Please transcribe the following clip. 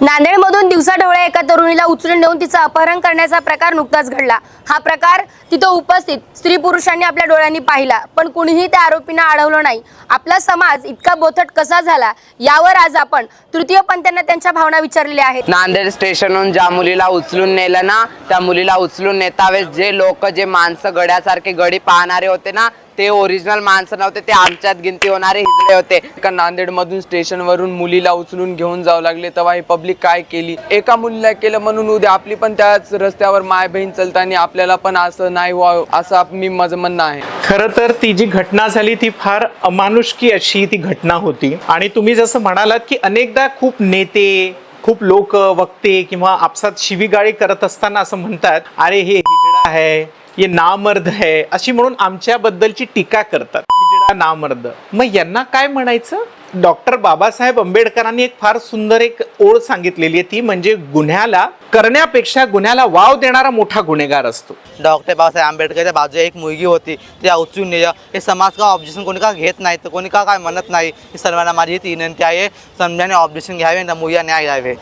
नांदेडमधून दिवसाढवळ्या एका तरुणीला उचलून नेऊन तिचं अपहरण करण्याचा प्रकार नुकताच घडला. हा प्रकार तिथं उपस्थित स्त्री पुरुषांनी आपल्या डोळ्यांनी पाहिला पण कुणीही त्या आरोपींना अडवलं नाही. आपला समाज इतका बोथट कसा झाला यावर आज आपण तृतीय पंत्यांना त्यांच्या भावना विचारलेल्या आहेत. नांदेड स्टेशनहून ज्या मुलीला उचलून नेलं ना त्या मुलीला उचलून नेतावेळेस जे लोक जे माणसं गड्यासारखे गडी पाहणारे होते ना ते ओरिजिनल माणसं नव्हते ते आमच्यात गिनती होणारे हिजडे होते. एका नांदेडमधून स्टेशनवरून मुलीला उचलून घेऊन जावं लागले तेव्हा ही पब्लिक काय केली? एका मुलीला केलं म्हणून उद्या आपली पण त्याच रस्त्यावर माय बहीण चलताना आपल्याला पण असं नाही व्हावं असं मी माझं म्हणणं आहे. खरं तर ती जी घटना झाली ती फार अमानुषकी अशी ती घटना होती. आणि तुम्ही जसं म्हणालात की अनेकदा खूप नेते खूप लोक वक्ते किंवा आपसात शिवीगाळी करत असताना असं म्हणतात अरे हे हिजडा आहे. हे नामर्द आहे अशी म्हणून आमच्याबद्दलची टीका करतात. नामर्द. मग यांना काय म्हणायचं? डॉक्टर बाबासाहेब आंबेडकरांनी एक फार सुंदर एक ओळ सांगितलेली आहे ती म्हणजे गुन्ह्याला करण्यापेक्षा गुन्ह्याला वाव देणारा मोठा गुन्हेगार असतो. डॉक्टर बाबासाहेब आंबेडकरच्या बाजूला एक मुलगी होती त्या उचलून नेलं हे समाज का ऑब्जेक्शन कोणी का घेत नाही तर कोणी का काय म्हणत नाही? सर्वांना माझी ती विनंती आहे. समजाने ऑब्जेक्शन घ्यावे ना त्या मुलीला न्याय द्यावे.